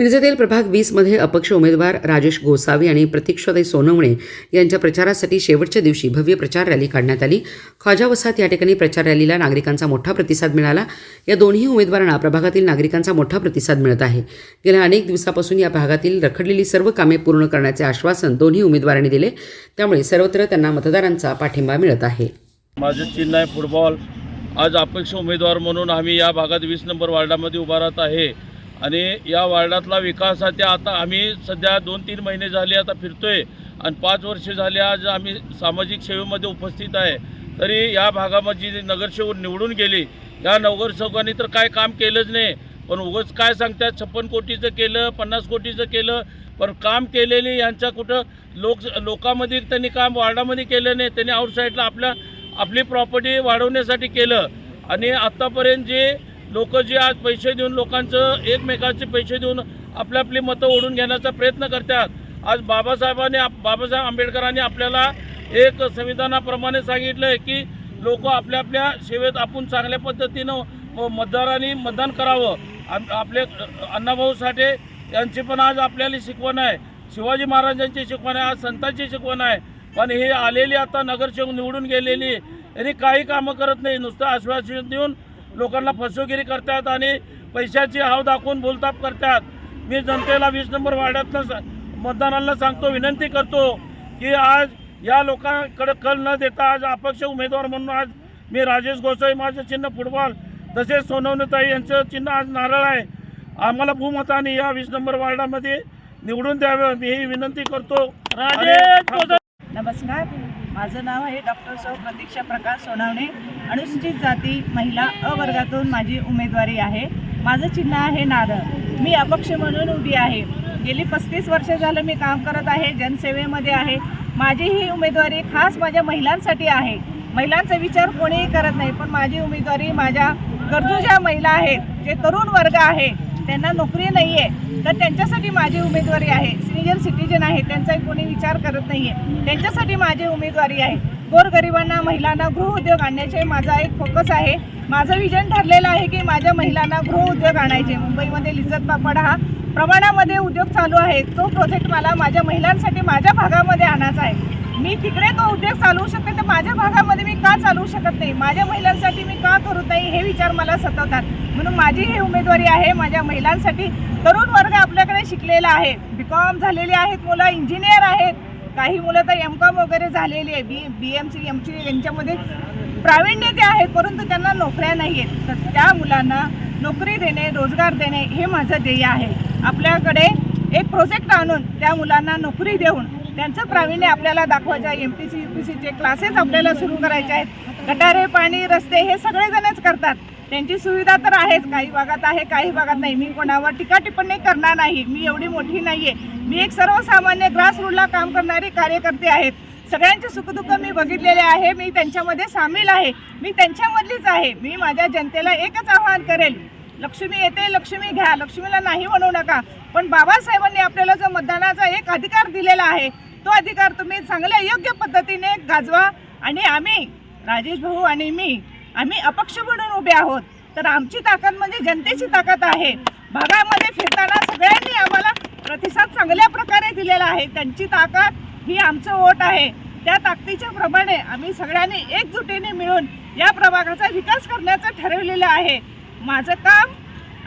मिरजेतील प्रभाग वीसमध्ये अपक्ष उमेदवार राजेश गोसावी आणि प्रतीक्षाताई सोनवणे यांच्या प्रचारासाठी शेवटच्या दिवशी भव्य प्रचार रॅली काढण्यात आली. ख्वाजा वसाहत या ठिकाणी प्रचार रॅलीला नागरिकांचा मोठा प्रतिसाद मिळाला. या दोन्ही उमेदवारांना प्रभागातील नागरिकांचा मोठा प्रतिसाद मिळत आहे. गेल्या अनेक दिवसापासून या भागातील रखडलेली सर्व कामे पूर्ण करण्याचे आश्वासन दोन्ही उमेदवारांनी दिले. त्यामुळे सर्वत्र त्यांना मतदारांचा पाठिंबा मिळत आहे. माझं चिन्ह आहे फुटबॉल. आज अपेक्ष उमेदवार म्हणून आम्ही या भागात वीस नंबर वार्डामध्ये उभा राहत आहे. आणि या वार्डातला विकास त्या आता आम्ही सध्या दोन तीन महिने झाले आता फिरतोय. आणि पाच वर्ष झाले आज आम्ही सामाजिक सेवेमध्ये उपस्थित आहे. तरी या भागामध्ये जी नगरसेवक निवडून गेली या नगरसेवकांनी तर काय काम केलंच नाही. पण उगंच काय सांगतात छप्पन कोटीचं केलं पन्नास कोटीचं केलं पण काम केलेली यांच्या कुठं लोक लोकांमध्ये त्यांनी काम वार्डामध्ये केलं नाही त्यांनी आउटसाईडला आपल्या आपली प्रॉपर्टी वाढवण्यासाठी केलं. आणि आत्तापर्यंत जे लोक जे आज पैसे देऊन लोकांचं एकमेकांचे पैसे देऊन आपली आपली मतं ओढून घेण्याचा प्रयत्न करतात. आज बाबासाहेबांनी आप- बाबासाहेब आंबेडकरांनी आपल्याला एक संविधानाप्रमाणे सांगितलं आहे की लोक आपल्या आपल्या सेवेत आपण चांगल्या पद्धतीनं मतदारांनी मतदान करावं. आम- आपले अण्णाभाऊ साठे यांची पण आज आपल्याला शिकवण आहे. शिवाजी महाराजांची शिकवण आहे आज संतांची शिकवण आहे. पण हे आलेली आता नगरसेवक निवडून गेलेली यांनी काही कामं करत नाही. नुसतं आश्वासन देऊन लोकांना फसवेगिरी करतात आणि पैशाची हाव दाखवून बोलताप करतात. मी जनतेला वीस नंबर वार्डातनं मतदारांना सांगतो विनंती करतो की आज या लोकांकडे कल न देता आज अपक्ष उमेदवार म्हणून आज मी राजेश गोसाई माझं चिन्ह फुटबॉल तसेच सोनवणीताई यांचं चिन्ह आज नारळ आहे. आम्हाला बहुमताने या वीस नंबर वार्डामध्ये निवडून द्यावं मी ही विनंती करतो. राजेश गोसाई. नमस्कार. माझं नाव आहे डॉक्टर सौ प्रतीक्षा प्रकाश सोनावणे. अनुसूचित जाती महिला अ वर्गातून माझी उमेदवारी आहे. माझं चिन्ह आहे नारळ. मी अपक्ष म्हणून उभी आहे. गेली पस्तीस वर्ष झालं मी काम करत आहे जनसेवेमध्ये आहे. माझी ही उमेदवारी खास माझ्या महिलांसाठी आहे. महिलांचा विचार कोणीही करत नाही पण माझी उमेदवारी माझ्या गरजू ज्या महिला आहेत जे तरुण वर्ग आहे त्यांना नोकरी नाही आहे तर त्यांच्यासाठी माझी उमेदवारी आहे. सिनियर सिटीजन आहे त्यांचा कोणी विचार करत नाही आहे त्यांच्यासाठी माझी उमेदवारी आहे. गोरगरिबांना महिलांना गृहउद्योग आणण्याचे माझा एक फोकस आहे. माझं विजन ठरलेलं आहे की माझ्या महिलांना गृहउद्योग आणायचे. मुंबईमध्ये लिजत पापड हा प्रमाणामध्ये उद्योग चालू आहे. तो प्रोजेक्ट मला माझ्या महिलांसाठी माझ्या भागामध्ये आणायचा आहे. मी तिकडे तो उद्योग चालवू शकते तर माझ्या भागामध्ये मी का चालवू शकत नाही? माझ्या महिलांसाठी मी का करू नाही हे विचार मला सतवतात म्हणून माझी ही उमेदवारी आहे माझ्या महिलांसाठी तरुण वर्ग आपल्याकडे शिकलेला आहे. बी कॉम झालेले आहेत मुलं इंजिनियर आहेत. काही मुलं तर एम कॉम वगैरे झालेली आहे. B B M C M C यांच्यामध्ये प्रावीण्य ते आहेत परंतु त्यांना नोकऱ्या नाही आहेत तर त्या मुलांना नोकरी देणे रोजगार देणे हे माझं ध्येय आहे. आपल्याकडे एक प्रोजेक्ट आणून त्या मुलांना नोकरी देऊन त्यांचं प्रावीण्य आपल्याला दाखवायचं आहे. M P C U P सीचे क्लासेस आपल्याला सुरू करायचे आहेत. गटारे पाणी रस्ते हे सगळेजणच करतात. त्यांची सुविधा तर आहेच. काही भागात आहे काही भागात नाही. मी कोणावर टीका टिप्पणी करणार नाही. मी एवढी मोठी नाही आहे मी एक सर्वसामान्य ग्रासरूटला काम करणारे कार्यकर्ते आहेत. सगळ्यांचे सुखदुःख मी बघितलेले आहे. मी त्यांच्यामध्ये सामील आहे. मी त्यांच्यामधलीच आहे. मी माझ्या जनतेला एकच आवाहन करेल. लक्ष्मी येते लक्ष्मी घ्या. लक्ष्मीला नाही म्हणू नका. पण बाबासाहेबांनी आपल्याला जो मतदानाचा एक अधिकार दिलेला आहे तो अधिकार तुम्ही चांगल्या योग्य पद्धतीने गाजवा. आणि आम्ही राजेश भाऊ आणि मी आम्ही अपक्ष म्हणून उभे आहोत. तर आमची ताकद म्हणजे जनतेची ताकद आहे. भागामध्ये फिरताना सगळ्यांनी आम्हाला प्रतिसाद चांगल्या प्रकारे दिलेला आहे. त्यांची ताकद ही आमचं वोट आहे. त्या ताकदीच्या प्रमाणे आम्ही सगळ्यांनी एकजुटीने मिळून या प्रभागाचा विकास करण्याचं ठरवलेलं आहे. माझं काम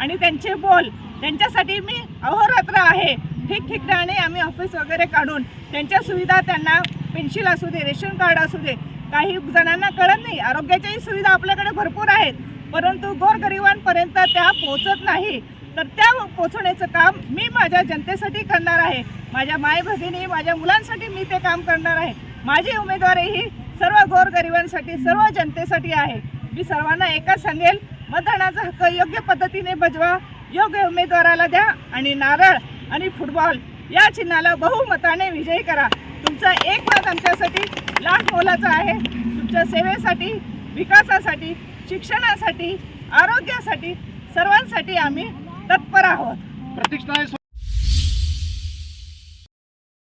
आणि त्यांचे बोल त्यांच्यासाठी मी अहोरात्र आहे. ठिकठिकाणी आम्ही ऑफिस वगैरे काढून त्यांच्या सुविधा त्यांना पेन्शिल असू दे रेशन कार्ड असू दे काही जणांना कळत नाही. आरोग्याच्याही सुविधा आपल्याकडे भरपूर आहेत. परंतु गोरगरिबांपर्यंत त्या पोहोचत नाही. तर त्या पोचवण्याचं काम मी माझ्या जनतेसाठी करणार आहे. माझ्या माय भगिनी माझ्या मुलांसाठी मी ते काम करणार आहे. माझी उमेदवारी ही सर्व गोरगरिबांसाठी सर्व जनतेसाठी आहे. मी सर्वांना एकच सांगेल मतदानाचा हक्क योग्य पद्धतीने बजवा योग्य उमेदवाराला द्या आणि नारळ आणि फुटबॉल या चिन्हाला बहुमताने विजयी करा. तुमचा एक मत आमच्यासाठी लाख मोलाचा आहे. तुमच्या सेवेसाठी विकासासाठी शिक्षणासाठी आरोग्यासाठी सर्वांसाठी आम्ही तत्पर आहोत. प्रतीक्षा